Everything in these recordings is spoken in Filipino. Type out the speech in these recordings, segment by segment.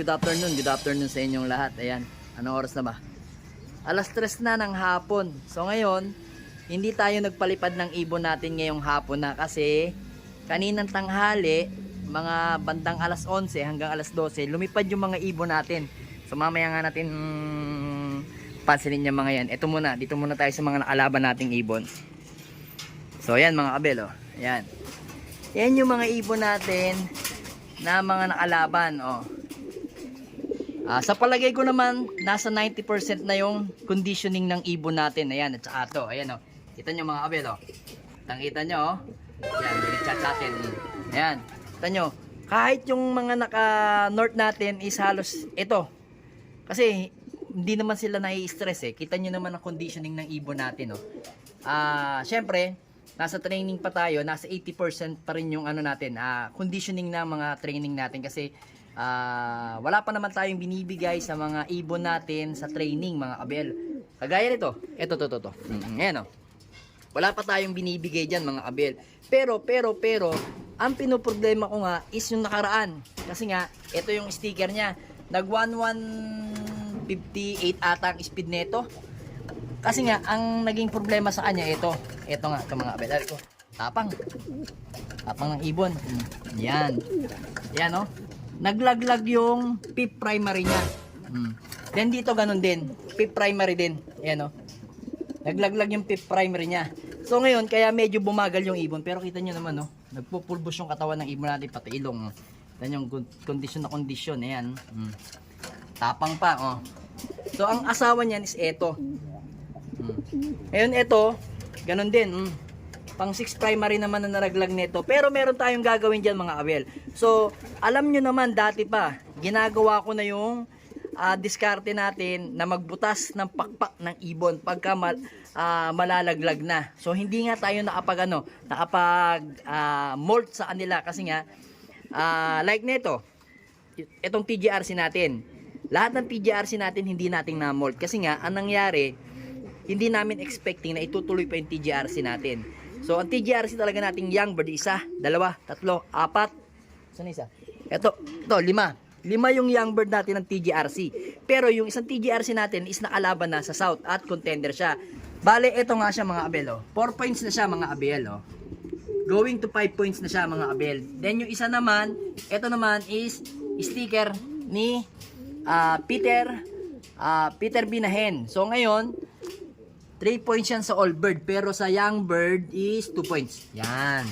good afternoon. Good afternoon sa inyong lahat. Ayan, anong oras na ba? Alas 3 na ng hapon. So ngayon, hindi tayo nagpalipad ng ibon natin ngayong hapon na kasi kaninang tanghali, mga bandang alas 11 hanggang alas 12, lumipad yung mga ibon natin. So mamaya nga natin mm, pansinin yung mga yan. Ito muna, dito muna tayo sa mga nakalaban nating ibon. So ayan mga kabel oh. Ayan. Yan yung mga ibon natin na mga nakalaban oh. Ah, sa palagay ko naman, nasa 90% na yung conditioning ng ibon natin. Ayan, at saka to. Ayan, oh. Kita nyo mga kabel, oh. Tangkita nyo, oh. Ayan, binigchat natin. Ayan. Kita nyo, kahit yung mga naka-north natin is halos ito. Kasi, hindi naman sila nai-stress eh. Kita nyo naman ang conditioning ng ibon natin, oh. Ah, syempre, nasa training pa tayo, nasa 80% pa rin yung ano natin, ah, conditioning ng mga training natin kasi ah, wala pa naman tayong binibigay sa mga ibon natin sa training mga kabel. Kagaya nito, ito to to to. Mm, Ayan oh. Wala pa tayong binibigay diyan mga kabel. Pero pero pero ang pinoproblema ko nga is yung nakaraan. Kasi nga ito yung sticker niya. Nag 1158 ata ang speed nito. Kasi nga, ang naging problema sa kanya, ito. Ito nga, ito mga kabel. Ito, tapang. Tapang ng ibon. Mm, Yan. Yan, oh. Naglaglag yung pip primary niya. Mm. Then dito, ganun din. Pip primary din. Yan, oh. Naglaglag yung pip primary niya. So ngayon, kaya medyo bumagal yung ibon. Pero kita nyo naman, oh. Nagpupulbos yung katawan ng ibon natin, pati ilong. Yan yung condition na condition. Ayan. Mm. Tapang pa, oh. So ang asawa niyan is eto. Mm. Ngayon ito, ganun din. Mm. Pang 6 primary naman na naraglag nito. Pero meron tayong gagawin dyan mga kabel. So, alam nyo naman dati pa, ginagawa ko na yung ah, diskarte natin na magbutas ng pakpak ng ibon pagka mal, ah, malalaglag na. So, hindi nga tayo nakapag ano, nakapag ah, molt sa kanila kasi nga, ah, like nito, itong TGRC natin. Lahat ng TGRC natin hindi nating na-mold kasi nga ang nangyari hindi namin expecting na itutuloy pa yung TGRC natin. So ang TGRC talaga nating young bird isa, dalawa, tatlo, apat. Saan isa? Ito, ito, lima. Lima yung young bird natin ng TGRC. Pero yung isang TGRC natin is nakalaban na sa south at contender siya. Bale, ito nga siya mga abel. Oh. 4 points na siya mga abel. Oh. Going to 5 points na siya mga abel. Then yung isa naman, ito naman is sticker ni ah, Peter ah, Peter Binahen. So ngayon, 3 points yan sa all bird pero sa young bird is 2 points. Yan.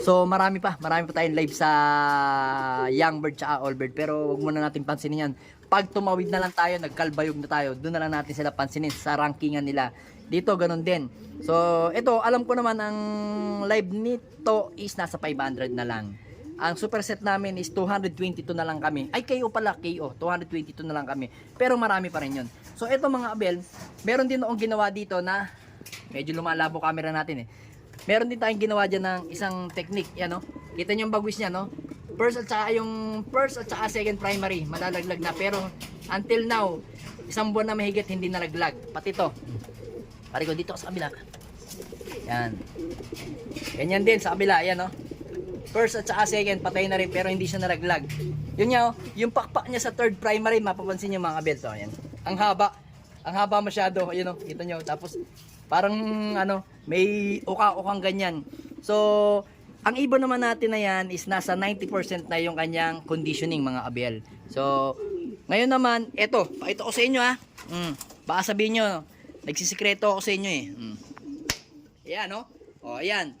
So marami pa, marami pa tayong live sa young bird tsaka all bird pero wag muna natin pansinin yan. Pag tumawid na lang tayo, nagkalbayog na tayo, doon na lang natin sila pansinin sa rankingan nila. Dito ganun din. So ito, alam ko naman ang live nito is nasa 500 na lang. Ang superset namin is 222 na lang kami. Ay, KO pala, KO. 222 na lang kami. Pero marami pa rin yun. So, ito mga abel, meron din noong ginawa dito na, medyo lumalabo camera natin eh. Meron din tayong ginawa dyan ng isang technique. Yan, no? Kita nyo yung bagwis niya, no? First at saka yung first at saka second primary, malalaglag na. Pero, until now, isang buwan na mahigit, hindi nalaglag. Pati to. Pari ko dito sa kabila. Yan. Ganyan din sa kabila. Ayan, no? First at saka second, patay na rin pero hindi siya naraglag. Yun nga, oh, yung pakpak niya sa third primary, mapapansin niyo mga kabel to. Ayan. Ang haba. Ang haba masyado. Ayun oh, kita niyo. Tapos, parang ano, may uka-ukang ganyan. So, ang ibon naman natin na yan is nasa 90% na yung kanyang conditioning mga abel. So, ngayon naman, eto, pakita ko sa inyo ha. Mm, baka sabihin nyo, nagsisikreto ako sa inyo eh. Mm. Ayan oh. O, ayan.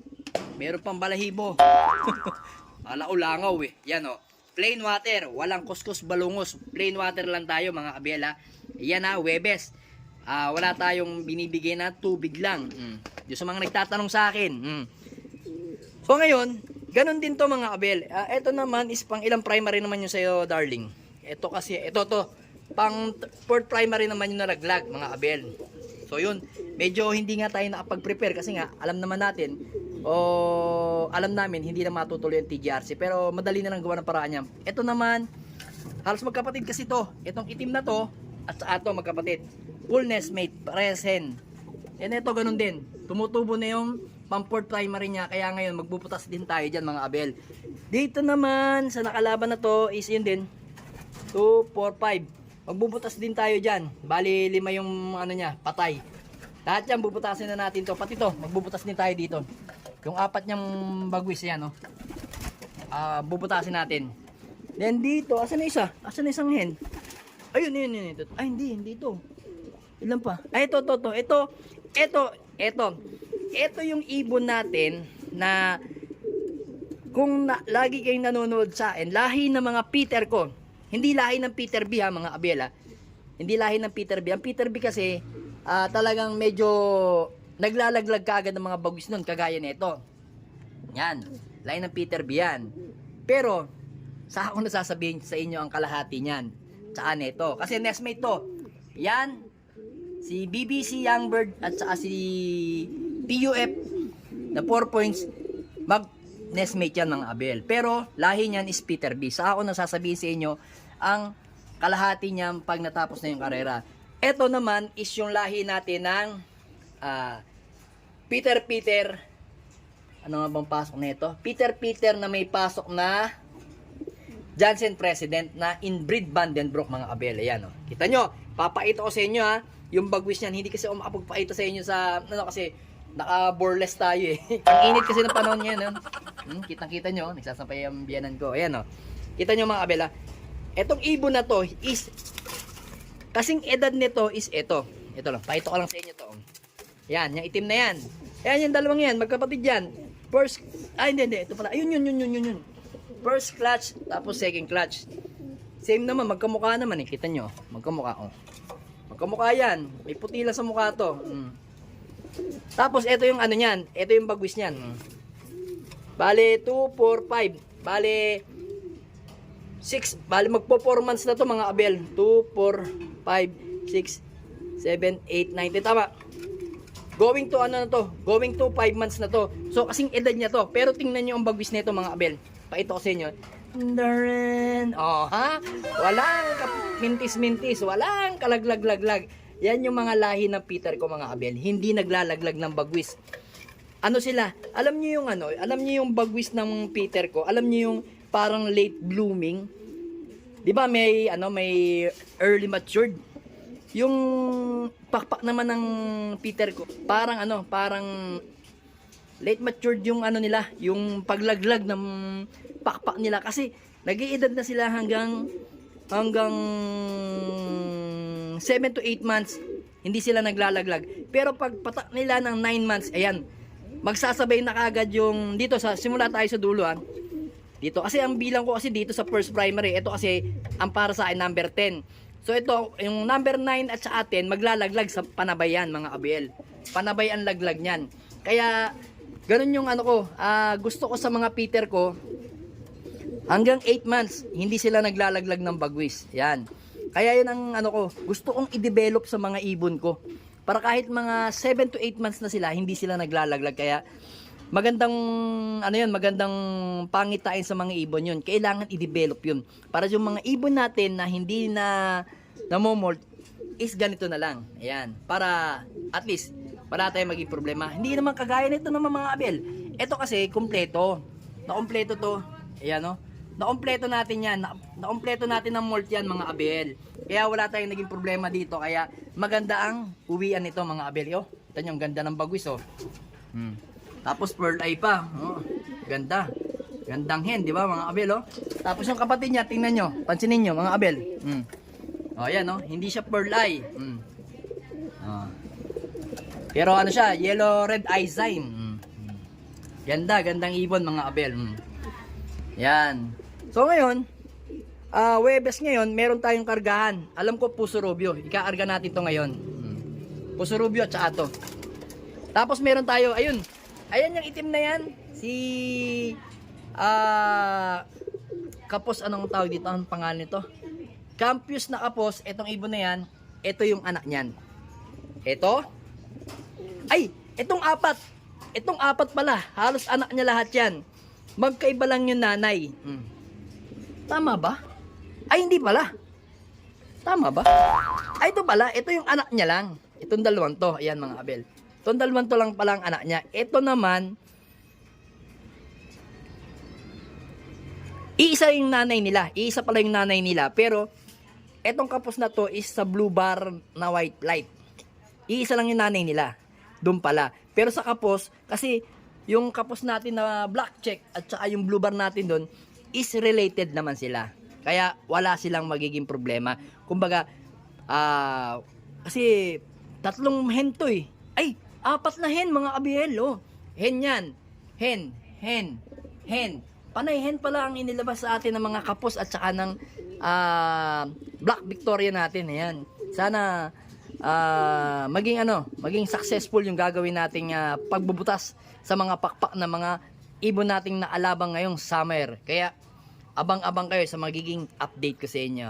Meron pang balahibo. Ala-ulangaw eh. Yan o. Plain water. Walang kuskus balungos. Plain water lang tayo mga kabela. Yan ha, Webes. Ah, wala tayong binibigay na tubig lang. Mm. Yung mga nagtatanong sa akin. Mm. So ngayon, ganun din to mga kabel. Ah, ito naman is pang ilang primary naman yung sa'yo, darling. Ito kasi, ito to. Pang fourth primary naman yung nalaglag, mga kabel. So yun, medyo hindi nga tayo nakapag-prepare kasi nga, alam naman natin, o alam namin, hindi na matutuloy ang TGRC. Pero madali na lang gawa ng paraan niya. Ito naman, halos magkapatid kasi to. Itong itim na to, at sa ato magkapatid. Fullness mate, present. Yan ito, ganun din. Tumutubo na yung pang fourth primary niya. Kaya ngayon, magbubutas din tayo dyan mga abel. Dito naman, sa nakalaban na to, is yun din. 2, 4, 5. Magbubutas din tayo dyan. Bali, lima yung ano niya, patay. Lahat yan, bubutasin na natin to. Pati to, magbubutas din tayo dito. Yung apat niyang bagwis yan, no? Ah, bubutasin natin. Then dito, asan isa? Asan isang hen? Ayun, yun, yun, ito. Ay, hindi, hindi ito. Ilan pa? Ay, ito, ito, ito. Ito, ito, ito. Ito yung ibon natin na kung na, lagi kayong nanonood sa akin, lahi ng mga Peter ko. Hindi lahi ng Peter B ha, mga abela. Hindi lahi ng Peter B. Ang Peter B kasi, ah, talagang medyo naglalaglag kaagad ng mga bagwis nun, kagaya nito. Yan. Lahi ng Peter B yan. Pero, sa ako nasasabihin sa inyo ang kalahati niyan. Tsaka nito. Kasi nestmate to. Yan. Si BBC Youngbird at saka si PUF na 4 points mag nestmate yan mga Abel. Pero lahi niyan is Peter B. Sa ako nasasabihin sa inyo ang kalahati niyan pag natapos na yung karera. Ito naman is yung lahi natin ng ah, Peter Peter ano nga bang pasok na ito? Peter Peter na may pasok na Johnson President na inbreed Vandenbroek mga Abel. Ayan o. Kita nyo, papakita ko sa inyo ha. Yung bagwis niyan, hindi kasi ako makapagpakita sa inyo sa, ano kasi, naka-boreless tayo eh. Ang init kasi ng panahon ngayon. Eh. Hmm, kitang-kita nyo, nagsasampay ang biyanan ko. Ayan o. Kita nyo mga Abel ha. Etong ibon na to is, kasing edad nito is ito. Ito lang, pakita ko lang sa inyo to. Yan, yung itim na yan. Ayan yung dalawang yan, magkapatid yan. First, ay hindi, hindi, ito pala. Ayun, yun, yun, yun, yun, yun. First clutch, tapos second clutch. Same naman, magkamukha naman eh. Kita nyo, magkamukha oh. Magkamukha yan. May puti lang sa mukha to. Mm. Tapos, ito yung ano niyan. Ito yung bagwis niyan. Mm. Bale, 2, 4, 5. Bale, 6. Bale, magpo 4 months na to mga abel. 2, 4, 5, 6, 7, 8, 9. 10. Tama. Going to ano na to? Going to 5 months na to. So kasing edad niya to. Pero tingnan niyo ang bagwis nito mga abel. Paito ko sa inyo. Darren. Oh, ha? Walang mintis-mintis, walang kalaglag-laglag. Yan yung mga lahi ng Peter ko mga abel. Hindi naglalaglag ng bagwis. Ano sila? Alam niyo yung ano? Alam niyo yung bagwis ng Peter ko? Alam niyo yung parang late blooming? 'Di ba may ano may early matured? Yung pakpak naman ng Peter ko, parang ano, parang late matured yung ano nila, yung paglaglag ng pakpak nila kasi nag-iedad na sila hanggang hanggang 7 to 8 months hindi sila naglalaglag. Pero pag patak nila ng 9 months, ayan, magsasabay na kagad yung dito sa simula tayo sa dulo ah. Dito kasi ang bilang ko kasi dito sa first primary, ito kasi ang para sa akin number 10. So ito, yung number 9 at sa 10 maglalaglag sa panabayan mga abel. Panabay ang laglag niyan. Kaya ganun yung ano ko, ah, gusto ko sa mga Peter ko hanggang 8 months hindi sila naglalaglag ng bagwis. Yan. Kaya yun ang ano ko, gusto kong i-develop sa mga ibon ko. Para kahit mga 7 to 8 months na sila, hindi sila naglalaglag. Kaya magandang ano yun, magandang pangitain sa mga ibon yun. Kailangan i-develop yun. Para yung mga ibon natin na hindi na namomold is ganito na lang. Ayan. Para at least wala tayong maging problema. Hindi naman kagaya nito naman mga abel. Ito kasi kompleto. Na-kompleto to. Ayan no. Na-kompleto natin yan. Na- Na-kompleto natin ng mold yan mga abel. Kaya wala tayong naging problema dito. Kaya maganda ang uwian nito mga abel. Yo, ito yung ganda ng bagwis oh. Hmm. Tapos pearl eye pa. Oh, ganda. Gandang hen, di ba mga abel oh? Tapos yung kapatid niya, tingnan nyo. Pansinin nyo mga abel. Hmm. Oh, yan oh. Hindi siya pearl eye. Hmm. Oh. Pero ano siya, yellow red eye sign. Hmm. Ganda, gandang ibon mga abel. Hmm. Yan. So ngayon, ah Webes ngayon, meron tayong kargahan. Alam ko Puso Rubio. Ikaarga natin to ngayon. Hmm. Puso Rubio at saka to. Tapos meron tayo, ayun. Ayan yung itim na yan. Si ah Kapos anong tawag dito? Anong pangalan nito? Campus na kapos, etong ibon na yan, ito yung anak niyan. Ito? Ay, itong apat. Itong apat pala, halos anak niya lahat yan. Magkaiba lang yung nanay. Hmm. Tama ba? Ay, hindi pala. Tama ba? Ay, ito pala. Ito yung anak niya lang. Itong dalawang to. Ayan mga abel. Itong dalawang to lang pala ang anak niya. Ito naman, Iisa yung nanay nila. Iisa pala yung nanay nila. Pero, etong kapos na to is sa blue bar na white light. Iisa lang yung nanay nila. Doon pala. Pero sa kapos, kasi yung kapos natin na black check at saka yung blue bar natin doon is related naman sila. Kaya wala silang magiging problema. Kumbaga, ah, kasi tatlong hen to eh. Ay, apat na hen mga kabihel, oh. Hen yan. Hen, hen, hen. Panay hen pala ang inilabas sa atin ng mga kapos at saka ng ah, Black Victoria natin. Ayan. Sana ah, maging ano, maging successful yung gagawin nating ah, pagbubutas sa mga pakpak na mga ibon nating naalabang ngayong summer. Kaya abang-abang kayo sa magiging update ko sa inyo.